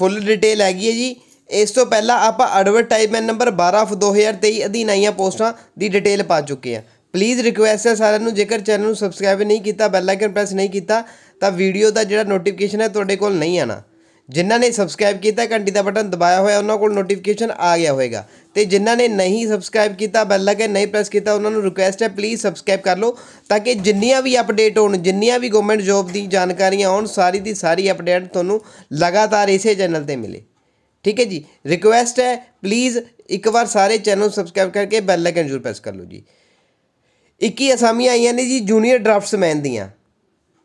ਫੁੱਲ detail ਹੈਗੀ ਹੈ ਜੀ। ਇਸ ਤੋਂ ਪਹਿਲਾਂ ਆਪਾਂ ਐਡਵਰਟਾਈਜ਼ਮੈਂਟ ਨੰਬਰ 12 ਆਫ 2023 ਅਧੀਨ ਆਈਆਂ ਪੋਸਟਾਂ ਦੀ ਡਿਟੇਲ ਪਾ ਚੁੱਕੇ ਹਾਂ। ਪਲੀਜ਼ ਰਿਕੁਐਸਟ ਹੈ ਸਾਰਿਆਂ ਨੂੰ, ਜੇਕਰ ਚੈਨਲ ਨੂੰ ਸਬਸਕ੍ਰਾਈਬ ਨਹੀਂ ਕੀਤਾ ਬੈਲ ਆਈਕਨ ਪ੍ਰੈਸ ਨਹੀਂ ਕੀਤਾ, ਤਾਂ ਵੀਡੀਓ ਦਾ ਜਿਹੜਾ ਨੋਟੀਫਿਕੇਸ਼ਨ ਹੈ ਤੁਹਾਡੇ ਕੋਲ ਨਹੀਂ ਆਣਾ ਜਿਨ੍ਹਾਂ ਨੇ ਸਬਸਕ੍ਰਾਈਬ ਕੀਤਾ, ਘੰਟੀ ਦਾ ਬਟਨ ਦਬਾਇਆ ਹੋਇਆ, ਉਹਨਾਂ ਕੋਲ ਨੋਟੀਫਿਕੇਸ਼ਨ ਆ ਗਿਆ ਹੋਵੇਗਾ। ਤੇ ਜਿਨ੍ਹਾਂ ਨੇ ਨਹੀਂ ਸਬਸਕ੍ਰਾਈਬ ਕੀਤਾ ਬੈਲ ਆਈਕਨ ਨਹੀਂ ਪ੍ਰੈਸ ਕੀਤਾ, ਉਹਨਾਂ ਨੂੰ ਰਿਕੁਐਸਟ ਹੈ ਪਲੀਜ਼ ਸਬਸਕ੍ਰਾਈਬ ਕਰ ਲਓ, ਤਾਂ ਕਿ ਜਿੰਨੀਆਂ ਵੀ ਅਪਡੇਟ ਹੋਣ, ਜਿੰਨੀਆਂ ਵੀ ਗਵਰਨਮੈਂਟ ਜੌਬ ਦੀ ਜਾਣਕਾਰੀਆਂ ਆਉਣ, ਸਾਰੀ ਦੀ ਸਾਰੀ ਅਪਡੇਟ ਤੁਹਾਨੂੰ ਲਗਾਤਾਰ ਇਸੇ ਚੈਨਲ ਤੇ ਮਿਲੇ। ਠੀਕ ਹੈ ਜੀ? ਰਿਕੁਐਸਟ ਹੈ ਪਲੀਜ਼ ਇੱਕ ਵਾਰ ਸਾਰੇ ਚੈਨਲ ਸਬਸਕ੍ਰਾਈਬ ਕਰਕੇ ਬੈਲ ਆਈਕਨ ਜ਼ਰੂਰ ਪ੍ਰੈਸ ਕਰ ਲਓ ਜੀ। 21 ਅਸਾਮੀਆਂ ਆਈਆਂ ਨੇ ਜੀ ਜੂਨੀਅਰ ਡਰਾਫਟਸਮੈਨ ਦੀਆਂ।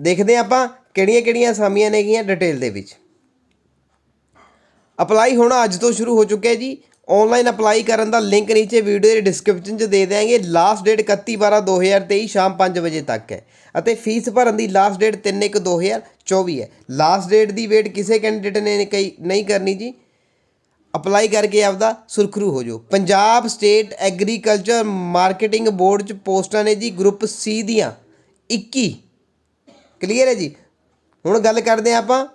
ਦੇਖਦੇ ਹਾਂ ਆਪਾਂ ਕਿਹੜੀਆਂ ਕਿਹੜੀਆਂ ਅਸਾਮੀਆਂ ਨੇਗੀਆਂ ਡਿਟੇਲ ਦੇ ਵਿੱਚ। ਅਪਲਾਈ ਹੋਣਾ ਅੱਜ ਤੋਂ ਸ਼ੁਰੂ ਹੋ ਚੁੱਕਿਆ ਜੀ। ਆਨਲਾਈਨ ਅਪਲਾਈ ਕਰਨ ਦਾ ਲਿੰਕ ਨੀਚੇ ਵੀਡੀਓ ਦੇ ਡਿਸਕ੍ਰਿਪਸ਼ਨ 'ਚ ਦੇ ਦਿਆਂਗੇ। ਲਾਸਟ ਡੇਟ 31/12/2023 ਸ਼ਾਮ 5 ਵਜੇ ਤੱਕ ਹੈ। ਅਤੇ ਫੀਸ ਭਰਨ ਦੀ ਲਾਸਟ ਡੇਟ 3/1/2024 ਹੈ। ਲਾਸਟ ਡੇਟ ਦੀ ਵੇਟ ਕਿਸੇ ਕੈਂਡੀਡੇਟ ਨੇ ਕਈ ਨਹੀਂ ਕਰਨੀ ਜੀ। ਅਪਲਾਈ ਕਰਕੇ ਆਪਦਾ ਸੁਰਖਰੂ ਹੋ ਜਾਓ। Punjab state agriculture marketing board 'ਚ ਪੋਸਟਾਂ ਨੇ ਜੀ ਗਰੁੱਪ ਸੀ ਦੀਆਂ। 21 ਕਲੀਅਰ ਹੈ ਜੀ? ਹੁਣ ਗੱਲ ਕਰਦੇ ਹਾਂ ਆਪਾਂ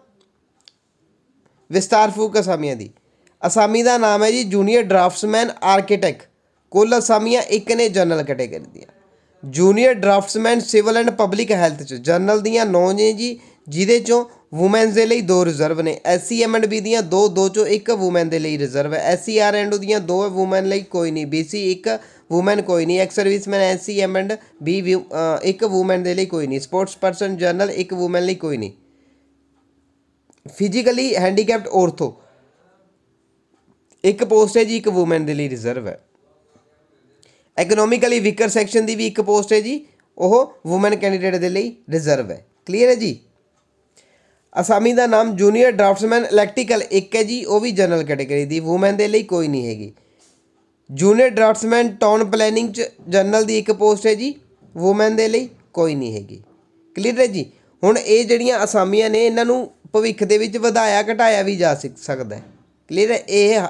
ਵਿਸਤਾਰਪੂਰਵਕ ਅਸਾਮੀਆਂ ਦੀ। ਅਸਾਮੀ ਦਾ ਨਾਮ ਹੈ ਜੀ ਜੂਨੀਅਰ ਡਰਾਫਟਸਮੈਨ ਆਰਕੀਟੈਕਟ। ਕੁੱਲ ਅਸਾਮੀਆਂ ਇੱਕ ਨੇ ਜਨਰਲ ਕੈਟੇਗਰੀ ਦੀਆਂ। Junior draftsman civil and public health ਚ। ਜਨਰਲ ਦੀਆਂ 9 ਨੇ ਜੀ, ਜਿਹਦੇ ਚੋਂ ਔਮਨਸ ਦੇ ਲਈ ਦੋ ਰਿਜ਼ਰਵ ਨੇ। ਐਸਸੀ ਐਮ ਐਂਡ ਬੀ ਦੀਆਂ ਦੋ ਦੋ ਚੋਂ ਇੱਕ ਔਮਨ ਦੇ ਲਈ ਰਿਜ਼ਰਵ ਹੈ। ਐਸਸੀ ਆਰ ਐਂਡ ਦੀਆਂ ਦੋ ਔਮਨ ਲਈ ਕੋਈ ਨਹੀਂ। ਬੀਸੀ ਇੱਕ ਔਮਨ ਕੋਈ ਨਹੀਂ। Ex serviceman SC M and B ਇੱਕ ਔਮਨ ਦੇ ਲਈ ਕੋਈ ਨਹੀਂ। ਸਪੋਰਟਸ ਪਰਸਨ ਜਨਰਲ ਇੱਕ ਔਮਨ ਲਈ ਕੋਈ ਨਹੀਂ। ਫਿਜ਼ੀਕਲੀ ਹੈਂਡੀਕੈਪਡ ਔਰਥੋ ਇੱਕ ਪੋਸਟ ਹੈ ਜੀ, ਇੱਕ ਔਮਨ ਦੇ ਲਈ ਰਿਜ਼ਰਵ ਹੈ। ਇਕਨੋਮਿਕਲੀ ਵੀਕਰ ਸੈਕਸ਼ਨ ਦੀ ਵੀ ਇੱਕ ਪੋਸਟ ਹੈ ਜੀ, ਉਹ ਔਮਨ ਕੈਂਡੀਡੇਟ ਦੇ ਲਈ ਰਿਜ਼ਰਵ ਹੈ। ਕਲੀਅਰ ਹੈ ਜੀ? ਅਸਾਮੀ ਦਾ ਨਾਮ ਜੂਨੀਅਰ ਡਰਾਫਟਸਮੈਨ ਇਲੈਕਟ੍ਰੀਕਲ ਇੱਕ ਹੈ ਜੀ, ਉਹ ਵੀ ਜਨਰਲ ਕੈਟਾਗਰੀ ਦੀ। ਔਮਨ ਦੇ ਲਈ ਕੋਈ ਨਹੀਂ ਹੈਗੀ। ਜੂਨੀਅਰ ਡਰਾਫਟਸਮੈਨ ਟਾਊਨ ਪਲੈਨਿੰਗ ਚ ਜਨਰਲ ਦੀ ਇੱਕ ਪੋਸਟ ਹੈ ਜੀ ਔਮਨ ਦੇ ਲਈ ਕੋਈ ਨਹੀਂ ਹੈਗੀ। ਕਲੀਅਰ ਹੈ ਜੀ? ਹੁਣ ਇਹ ਜਿਹੜੀਆਂ ਅਸਾਮੀਆਂ ਨੇ, ਇਹਨਾਂ ਨੂੰ ਭਵਿੱਖ ਦੇ ਵਿੱਚ ਵਧਾਇਆ ਘਟਾਇਆ ਵੀ ਜਾ ਸਕਦਾ ਹੈ। ਕਲੀਅਰ ਹੈ? ਇਹ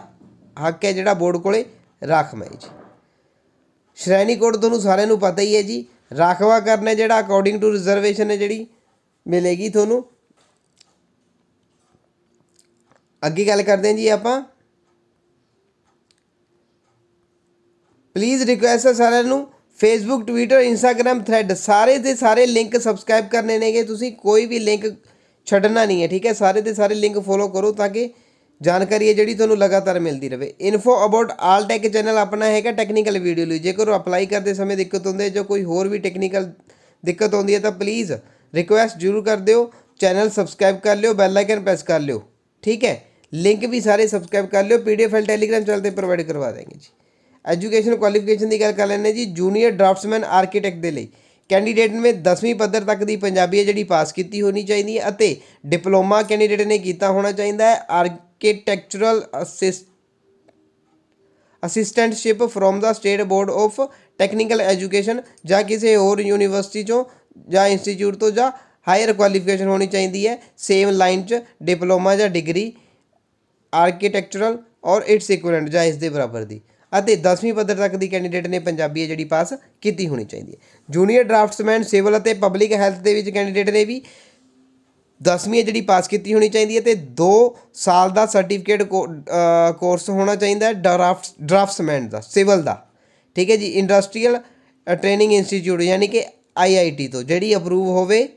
ਹੱਕ ਹੈ ਜਿਹੜਾ ਬੋਰਡ ਕੋਲੇ ਰਾਖਵਾਂ ਹੈ ਜੀ। ਸ਼੍ਰੇਣੀ ਕੋਡ ਤੁਹਾਨੂੰ ਸਾਰਿਆਂ ਨੂੰ ਪਤਾ ਹੀ ਹੈ ਜੀ। ਰਾਖਵਾ ਕਰਨਾ ਜਿਹੜਾ ਅਕੋਰਡਿੰਗ ਟੂ ਰਿਜ਼ਰਵੇਸ਼ਨ ਹੈ ਜਿਹੜੀ ਮਿਲੇਗੀ ਤੁਹਾਨੂੰ। ਅੱਗੇ ਗੱਲ ਕਰਦੇ ਹਾਂ ਜੀ ਆਪਾਂ। ਪਲੀਜ਼ ਰਿਕੁਐਸਟ ਹੈ ਸਾਰਿਆਂ ਨੂੰ ਫੇਸਬੁੱਕ ਟਵਿੱਟਰ ਇੰਸਟਾਗ੍ਰam ਥ੍ਰੈਡ ਸਾਰੇ ਦੇ ਸਾਰੇ ਲਿੰਕ ਸਬਸਕ੍ਰਾਈਬ ਕਰਨੇ ਨੇਗੇ। ਤੁਸੀਂ ਕੋਈ ਵੀ ਲਿੰਕ ਛੱਡਣਾ ਨਹੀਂ ਹੈ, ਠੀਕ ਹੈ? ਸਾਰੇ ਦੇ ਸਾਰੇ ਲਿੰਕ ਫੋਲੋ ਕਰੋ ਤਾਂ ਕਿ ਜਾਣਕਾਰੀ ਹੈ ਜਿਹੜੀ ਤੁਹਾਨੂੰ ਲਗਾਤਾਰ ਮਿਲਦੀ ਰਹੇ। Info about all tech channel ਆਪਣਾ ਹੈਗਾ ਟੈਕਨੀਕਲ ਵੀਡੀਓ ਲਈ। ਜੇਕਰ ਅਪਲਾਈ ਕਰਦੇ ਸਮੇਂ ਦਿੱਕਤ ਹੁੰਦੀ ਹੈ ਜਾਂ ਕੋਈ ਹੋਰ ਵੀ ਟੈਕਨੀਕਲ ਦਿੱਕਤ ਹੁੰਦੀ ਹੈ ਤਾਂ ਪਲੀਜ਼ ਰਿਕੁਐਸਟ ਜ਼ਰੂਰ ਕਰ ਦਿਓ। ਚੈਨਲ ਸਬਸਕ੍ਰਾਈਬ ਕਰ ਲਿਓ ਬੈਲ ਆਈਕਨ ਪ੍ਰੈਸ ਕਰ ਲਿਓ। ਠੀਕ ਹੈ? ਲਿੰਕ ਵੀ ਸਾਰੇ ਸਬਸਕ੍ਰਾਈਬ ਕਰ ਲਿਓ। ਪੀਡੀਐਫ ਫਾਈਲ ਟੈਲੀਗ੍ਰਾਮ ਚੈਨਲ ਤੇ ਪ੍ਰੋਵਾਈਡ ਕਰਵਾ ਦੇंगे ਜੀ। ਐਜੂਕੇਸ਼ਨ ਕੁਆਲੀਫਿਕੇਸ਼ਨ ਦੀ ਗੱਲ ਕਰ ਲੈਂਦੇ ਜੀ। ਜੂਨੀਅਰ ਡਰਾਫਟਸਮੈਨ ਆਰਕੀਟੈਕਟ ਦੇ ਲਈ। ਕੈਂਡੀਡੇਟ ਨੇ 10ਵੀਂ ਪੱਧਰ ਤੱਕ ਦੀ ਪੰਜਾਬੀ ਹੈ ਜਿਹੜੀ ਪਾਸ ਕੀਤੀ ਹੋਣੀ ਚਾਹੀਦੀ ਹੈ ਅਤੇ ਡਿਪਲੋਮਾ ਕੈਂਡੀਡੇਟ ਨੇ ਕੀਤਾ ਹੋਣਾ ਚਾਹੀਦਾ ਹੈ। Architectural assist assistantship from the state board of technical education ਜਾਂ ਕਿਸੇ ਹੋਰ ਯੂਨੀਵਰਸਿਟੀ ਚੋਂ ਜਾਂ ਇੰਸਟੀਚਿਊਟ ਤੋਂ ਜਾਂ ਹਾਇਰ ਕੁਆਲੀਫਿਕੇਸ਼ਨ ਹੋਣੀ ਚਾਹੀਦੀ ਹੈ। ਸੇਮ ਲਾਈਨ 'ਚ ਡਿਪਲੋਮਾ ਜਾਂ degree architectural or its equivalent ਜਾਂ ਇਸ ਦੇ ਬਰਾਬਰ ਦੀ। ਅਤੇ 10ਵੀਂ ਪੱਧਰ ਤੱਕ ਦੀ ਕੈਂਡੀਡੇਟ ਨੇ ਪੰਜਾਬੀ ਹੈ ਜਿਹੜੀ ਪਾਸ ਕੀਤੀ ਹੋਣੀ ਚਾਹੀਦੀ ਹੈ। ਜੂਨੀਅਰ ਡਰਾਫਟਸਮੈਨ ਸਿਵਲ ਅਤੇ ਪਬਲਿਕ ਹੈਲਥ ਦੇ ਵਿੱਚ ਕੈਂਡੀਡੇਟ ਨੇ ਵੀ 10ਵੀਂ ਜਿਹੜੀ ਪਾਸ ਕੀਤੀ ਹੋਣੀ ਚਾਹੀਦੀ ਹੈ ਤੇ 2 ਸਾਲ ਦਾ ਸਰਟੀਫਿਕੇਟ ਕੋਰਸ ਹੋਣਾ ਚਾਹੀਦਾ ਹੈ ਡਰਾਫਟ ਡਰਾਫਟਸਮੈਨ ਦਾ ਸਿਵਲ ਦਾ। ਠੀਕ ਹੈ ਜੀ ਇੰਡਸਟਰੀਅਲ ਟ੍ਰੇਨਿੰਗ ਇੰਸਟੀਚਿਊਟ ਯਾਨੀ ਕਿ ਆਈਆਈਟੀ ਤੋਂ, ਜਿਹੜੀ ਅਪਰੂਵ ਹੋਵੇ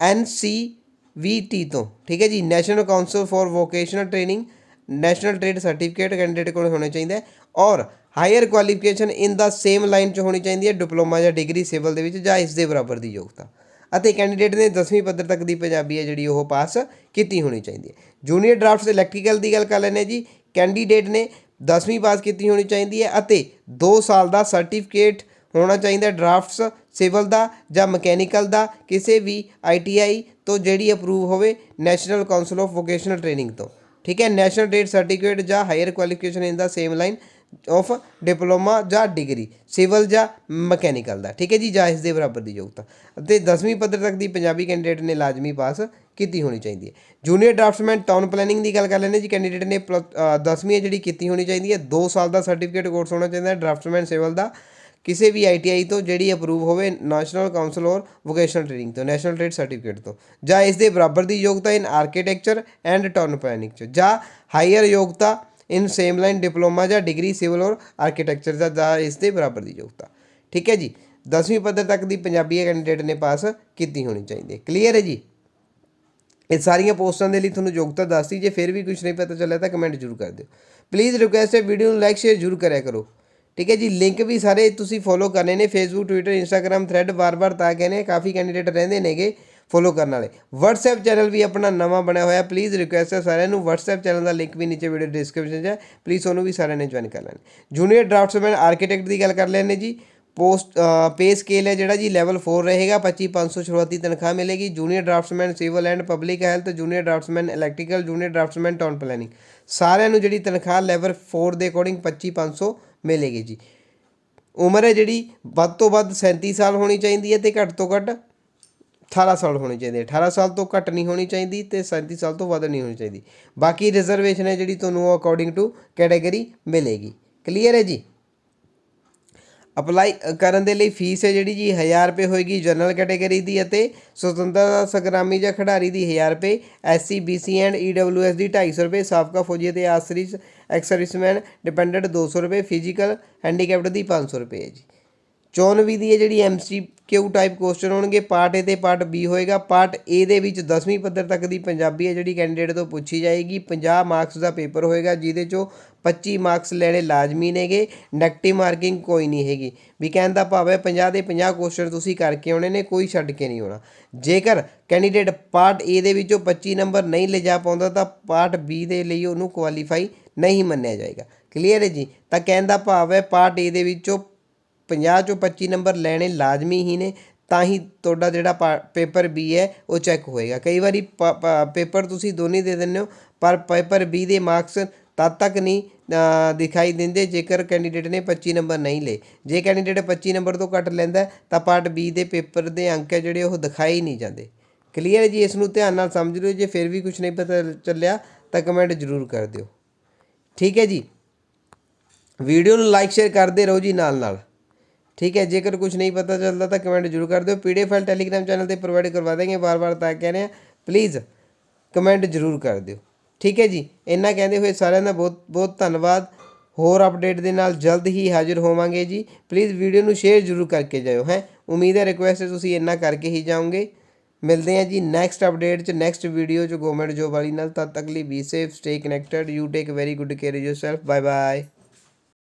ਐਨਸੀਵੀਟੀ ਤੋਂ। ਠੀਕ ਹੈ ਜੀ national council for vocational training national trade certificate candidate ਕੋਲ ਹੋਣੇ ਚਾਹੀਦਾ or higher qualification in the same line 'ਚ ਹੋਣੀ ਚਾਹੀਦੀ ਹੈ ਡਿਪਲੋਮਾ ਜਾਂ ਡਿਗਰੀ ਸਿਵਲ ਦੇ ਵਿੱਚ ਜਾਂ ਇਸ ਦੇ ਬਰਾਬਰ ਦੀ ਯੋਗਤਾ। ਅਤੇ ਕੈਂਡੀਡੇਟ ਨੇ 10ਵੀਂ ਪੱਧਰ ਤੱਕ ਦੀ ਪੰਜਾਬੀ ਹੈ ਜਿਹੜੀ ਉਹ ਪਾਸ ਕੀਤੀ ਹੋਣੀ ਚਾਹੀਦੀ ਹੈ। ਜੂਨੀਅਰ ਡਰਾਫਟਸ ਇਲੈਕਟ੍ਰੀਕਲ ਦੀ ਗੱਲ ਕਰ ਲੈਂਦੇ ਜੀ। ਕੈਂਡੀਡੇਟ ਨੇ 10ਵੀਂ ਪਾਸ ਕੀਤੀ ਹੋਣੀ ਚਾਹੀਦੀ ਹੈ ਅਤੇ 2 ਸਾਲ ਦਾ ਸਰਟੀਫਿਕੇਟ ਹੋਣਾ ਚਾਹੀਦਾ ਡਰਾਫਟਸ ਸਿਵਲ ਦਾ ਜਾਂ ਮਕੈਨੀਕਲ ਦਾ ਕਿਸੇ ਵੀ ਆਈਟੀਆਈ ਤੋਂ ਜਿਹੜੀ ਅਪਰੂਵ ਹੋਵੇ national council of vocational training ਤੋਂ। ਠੀਕ ਹੈ ਨੈਸ਼ਨਲ ਟ੍ਰੇਡ ਸਰਟੀਫਿਕੇਟ ਜਾਂ higher qualification in the same line of diploma ਜਾਂ ਡਿਗਰੀ ਸਿਵਲ ਜਾਂ ਮਕੈਨੀਕਲ ਦਾ, ਠੀਕ ਹੈ ਜੀ, ਜਾਂ ਇਸ ਦੇ ਬਰਾਬਰ ਦੀ ਯੋਗਤਾ। ਅਤੇ 10ਵੀਂ ਪੱਧਰ ਤੱਕ ਦੀ ਪੰਜਾਬੀ ਕੈਂਡੀਡੇਟ ਨੇ ਲਾਜ਼ਮੀ ਪਾਸ ਕੀਤੀ ਹੋਣੀ ਚਾਹੀਦੀ ਹੈ। ਜੂਨੀਅਰ ਡਰਾਫਟਸਮੈਨ ਟਾਊਨ ਪਲੈਨਿੰਗ ਦੀ ਗੱਲ ਕਰ ਲੈਂਦੇ ਜੀ ਕੈਂਡੀਡੇਟ ਨੇ 10ਵੀਂ ਜਿਹੜੀ ਕੀਤੀ ਹੋਣੀ ਚਾਹੀਦੀ ਹੈ। 2 ਸਾਲ ਦਾ ਸਰਟੀਫਿਕੇਟ ਕੋਰਸ ਹੋਣਾ ਚਾਹੀਦਾ ਹੈ ਡਰਾਫਟਸਮੈਨ ਸਿਵਲ ਦਾ। ਕਿਸੇ ਵੀ ਆਈਟੀਆਈ ਤੋਂ ਜਿਹੜੀ ਅਪਰੂਵ ਹੋਵੇ national council or vocational training ਤੋਂ ਨੈਸ਼ਨਲ ਟ੍ਰੇਡ ਸਰਟੀਫਿਕੇਟ ਤੋਂ, ਜਾਂ ਇਸ ਦੇ ਬਰਾਬਰ ਦੀ ਯੋਗਤਾ in architecture and town planning ਚ, ਜਾਂ ਹਾਇਰ ਯੋਗਤਾ ਇਨ ਸੇਮ ਲਾਈਨ ਡਿਪਲੋਮਾ ਜਾਂ ਡਿਗਰੀ ਸਿਵਲ ਔਰ ਆਰਕੀਟੈਕਚਰ ਦਾ, ਜਾਂ ਇਸ ਦੇ ਬਰਾਬਰ ਦੀ ਯੋਗਤਾ। ਠੀਕ ਹੈ ਜੀ? 10ਵੀਂ ਪੱਧਰ ਤੱਕ ਦੀ ਪੰਜਾਬੀ ਕੈਂਡੀਡੇਟ ਨੇ ਪਾਸ ਕੀਤੀ ਹੋਣੀ ਚਾਹੀਦੀ ਹੈ। ਕਲੀਅਰ ਹੈ ਜੀ? ਇਹ ਸਾਰੀਆਂ ਪੋਸਟਾਂ ਦੇ ਲਈ ਤੁਹਾਨੂੰ ਯੋਗਤਾ ਦੱਸਦੀ ਜੇ ਫਿਰ ਵੀ ਕੁਝ ਨਹੀਂ ਪਤਾ ਚੱਲਿਆ ਤਾਂ ਕਮੈਂਟ ਜ਼ਰੂਰ ਕਰ ਦਿਓ। ਪਲੀਜ਼ ਰਿਕੁਐਸਟ ਹੈ ਵੀਡੀਓ ਨੂੰ ਲਾਈਕ ਸ਼ੇਅਰ ਜ਼ਰੂਰ ਕਰਿਆ ਕਰੋ। ਠੀਕ ਹੈ ਜੀ ਲਿੰਕ ਵੀ ਸਾਰੇ ਤੁਸੀਂ ਫੋਲੋ ਕਰਨੇ ਨੇ ਫੇਸਬੁੱਕ ਟਵਿੱਟਰ ਇੰਸਟਾਗ੍ਰam ਥ੍ਰੈਡ ਵਾਰ-ਵਾਰ ਤਾਂ ਕਹਿੰਦੇ ਕਾਫੀ ਕੈਂਡੀਡੇਟ ਰਹਿੰਦੇ ਨੇਗੇ ਫੋਲੋ ਕਰਨ ਵਾਲੇ। WhatsApp ਚੈਨਲ ਵੀ ਆਪਣਾ ਨਵਾਂ ਬਣਿਆ ਹੋਇਆ ਪਲੀਜ਼ ਰਿਕੁਐਸਟ ਹੈ ਸਾਰਿਆਂ ਨੂੰ। WhatsApp ਚੈਨਲ ਦਾ ਲਿੰਕ ਵੀ ਨੀਚੇ ਵੀਡੀਓ ਡਿਸਕ੍ਰਿਪਸ਼ਨ 'ਚ ਹੈ ਪਲੀਜ਼ ਉਹਨੂੰ ਵੀ ਸਾਰਿਆਂ ਨੇ ਜੁਆਇਨ ਕਰ ਲੈਣਾ। ਜੂਨੀਅਰ ਡਰਾਫਟਸਮੈਨ ਆਰਕੀਟੈਕਟ ਦੀ ਗੱਲ ਕਰ ਲੈਣੇ ਜੀ। ਪੋਸਟ ਪੇ ਸਕੇਲ ਹੈ ਜਿਹੜਾ ਜੀ ਲੈਵਲ 4 ਰਹੇਗਾ 25500 ਸ਼ੁਰੂਆਤੀ ਤਨਖਾਹ ਮਿਲੇਗੀ। Junior draftsman civil and public health junior draftsman electrical junior draftsman town planning ਸਾਰਿਆਂ ਨੂੰ ਜਿਹੜੀ ਤਨਖਾਹ ਲੈਵਲ 4 ਦੇ ਅਕੋਰਡਿੰਗ 25500 ਮਿਲੇਗੀ ਜੀ। ਉਮਰ ਹੈ ਜਿਹੜੀ ਵੱਧ ਤੋਂ ਵੱਧ 37 ਸਾਲ ਹੋਣੀ ਚਾਹੀਦੀ ਹੈ ਤੇ ਘੱਟ ਤੋਂ ਘੱਟ 18 ਸਾਲ ਹੋਣੀ ਚਾਹੀਦੀ ਹੈ। 18 ਸਾਲ ਤੋਂ ਘੱਟ ਨਹੀਂ ਹੋਣੀ ਚਾਹੀਦੀ ਤੇ 37 ਸਾਲ ਤੋਂ ਵੱਧ ਨਹੀਂ ਹੋਣੀ ਚਾਹੀਦੀ। ਬਾਕੀ ਰਿਜ਼ਰਵੇਸ਼ਨ ਹੈ ਜਿਹੜੀ ਤੁਹਾਨੂੰ ਅਕੋਰਡਿੰਗ ਟੂ ਕੈਟਾਗਰੀ ਮਿਲੇਗੀ। ਕਲੀਅਰ ਹੈ ਜੀ? ਅਪਲਾਈ ਕਰਨ ਦੇ ਲਈ ਫੀਸ ਹੈ ਜਿਹੜੀ ਜੀ 1000 ਰੁਪਏ ਹੋਏਗੀ ਜਨਰਲ ਕੈਟਾਗਰੀ ਦੀ ਅਤੇ ਸੁਤੰਤਰਤਾ ਸੰਗਰਾਮੀ ਜਾਂ ਖਿਡਾਰੀ ਦੀ 1000 ਰੁਪਏ ਐਸਸੀ ਬੀਸੀ ਐਂਡ ਈਡਬਲਯੂਐਸ ਦੀ 250 ਰੁਪਏ, ਸਾਬਕਾ ਫੌਜੀ ਅਤੇ ਆਸਰੀ ਐਕਸ-ਸਰਵਿਸਮੈਨ ਡਿਪੈਂਡੈਂਟ 200 ਰੁਪਏ, ਫਿਜ਼ੀਕਲ ਹੈਂਡੀਕੈਪਡ ਦੀ 500 ਰੁਪਏ ਹੈ ਜੀ। ਚੋਣ ਦੀ ਹੈ ਜਿਹੜੀ ਐਮਸੀਕਿਊ ਟਾਈਪ ਕੁਐਸਚਨ ਹੋਣਗੇ ਪਾਰਟ A ਤੇ ਪਾਰਟ B ਹੋਏਗਾ ਪਾਰਟ A ਦੇ ਵਿੱਚ 10ਵੀਂ ਪੱਧਰ ਤੱਕ ਦੀ ਪੰਜਾਬੀ ਹੈ ਜਿਹੜੀ ਕੈਂਡੀਡੇਟ ਤੋਂ ਪੁੱਛੀ ਜਾਏਗੀ 50 ਮਾਰਕਸ ਦਾ ਪੇਪਰ ਹੋਏਗਾ, ਜਿਹਦੇ ਚੋਂ 25 ਮਾਰਕਸ ਲੈਣੇ ਲਾਜ਼ਮੀ ਨੇਗੇ ਨੈਗੇਟਿਵ ਮਾਰਕਿੰਗ ਕੋਈ ਨਹੀਂ ਹੈਗੀ। ਵੀ ਕਹਿਣ ਦਾ ਭਾਵ ਹੈ 50 ਦੇ 50 ਕੁਐਸਚਨ ਤੁਸੀਂ ਕਰਕੇ ਆਉਣੇ ਨੇ, ਕੋਈ ਛੱਡ ਕੇ ਨਹੀਂ ਆਉਣਾ। ਜੇਕਰ ਕੈਂਡੀਡੇਟ ਪਾਰਟ A ਦੇ ਵਿੱਚੋਂ 25 ਨੰਬਰ ਨਹੀਂ ਲਿਜਾ ਪਾਉਂਦਾ, ਤਾਂ ਪਾਰਟ B ਦੇ ਲਈ ਉਹਨੂੰ ਕੁਆਲੀਫਾਈ ਨਹੀਂ ਮੰਨਿਆ ਜਾਏਗਾ। ਕਲੀਅਰ ਹੈ ਜੀ? ਤਾਂ ਕਹਿਣ ਦਾ ਭਾਵ ਹੈ ਪਾਰਟ ਏ ਦੇ ਵਿੱਚੋਂ 50 ਚੋਂ 25 ਨੰਬਰ ਲੈਣੇ ਲਾਜ਼ਮੀ ਹੀ ਨੇ, ਤਾਂ ਹੀ ਤੁਹਾਡਾ ਜਿਹੜਾ ਪਾ- ਪੇਪਰ ਬੀ ਹੈ, ਉਹ ਚੈੱਕ ਹੋਏਗਾ। ਕਈ ਵਾਰੀ ਪੇਪਰ ਤੁਸੀਂ ਦੋਨੇ ਦੇ ਦਿੰਦੇ ਹੋ, ਪਰ ਪੇਪਰ ਬੀ ਦੇ ਮਾਰਕਸ ਤਦ ਤੱਕ ਨਹੀਂ ਦਿਖਾਈ ਦਿੰਦੇ, ਜੇਕਰ ਕੈਂਡੀਡੇਟ ਨੇ 25 ਨੰਬਰ ਨਹੀਂ ਲਏ। ਜੇ ਕੈਂਡੀਡੇਟ 25 ਨੰਬਰ ਤੋਂ ਘੱਟ ਲੈਂਦਾ ਤਾਂ ਪਾਰਟ ਬੀ ਦੇ ਪੇਪਰ ਦੇ ਅੰਕ ਹੈ ਜਿਹੜੇ ਉਹ ਦਿਖਾਈ ਨਹੀਂ ਜਾਂਦੇ। ਕਲੀਅਰ ਹੈ ਜੀ? ਇਸ ਨੂੰ ਧਿਆਨ ਨਾਲ ਸਮਝ ਲਿਓ। ਜੇ ਫਿਰ ਵੀ ਕੁਝ ਨਹੀਂ ਪਤਾ ਚੱਲਿਆ, ਤਾਂ ਕਮੈਂਟ ਜ਼ਰੂਰ ਕਰ ਦਿਓ। ਠੀਕ ਹੈ ਜੀ। ਵੀਡੀਓ ਨੂੰ ਲਾਈਕ ਸ਼ੇਅਰ ਕਰਦੇ ਰਹੋ ਜੀ ਨਾਲ ਨਾਲ। ਠੀਕ ਹੈ, ਜੇਕਰ ਕੁਝ ਨਹੀਂ ਪਤਾ ਚੱਲਦਾ ਤਾਂ ਕਮੈਂਟ ਜ਼ਰੂਰ ਕਰ ਦਿਓ। ਪੀਡੀਐਫ ਫਾਈਲ ਟੈਲੀਗ੍ਰਾਮ ਚੈਨਲ ਤੇ ਪ੍ਰੋਵਾਈਡ ਕਰਵਾ ਦੇंगे ਵਾਰ ਵਾਰ ਤਾਂ ਕਹਿ ਰਹੇ ਹਾਂ। ਪਲੀਜ਼ ਕਮੈਂਟ ਜ਼ਰੂਰ ਕਰ ਦਿਓ। ਠੀਕ ਹੈ ਜੀ, ਇੰਨਾ ਕਹਿੰਦੇ ਹੋਏ ਸਾਰਿਆਂ ਦਾ ਬਹੁਤ ਬਹੁਤ ਧੰਨਵਾਦ। ਹੋਰ ਅਪਡੇਟ ਦੇ ਨਾਲ ਜਲਦ ਹੀ ਹਾਜ਼ਰ ਹੋਵਾਂਗੇ ਜੀ। ਪਲੀਜ਼ ਵੀਡੀਓ ਨੂੰ ਸ਼ੇਅਰ ਜ਼ਰੂਰ ਕਰਕੇ ਜਾਇਓ, ਹੈ। ਉਮੀਦ ਹੈ ਰਿਕੁਐਸਟ ਹੈ ਤੁਸੀਂ ਇੰਨਾ ਕਰਕੇ ਹੀ ਜਾਓਗੇ। ਮਿਲਦੇ ਹਾਂ ਜੀ ਨੈਕਸਟ ਅਪਡੇਟ ਚ ਨੈਕਸਟ ਵੀਡੀਓ ਚ ਗਵਰਨਮੈਂਟ ਜੋਬ ਵਾਲੀ ਨਾਲ। ਤਦ ਤੱਕ ਲਈ be safe stay connected you take very good care yourself bye bye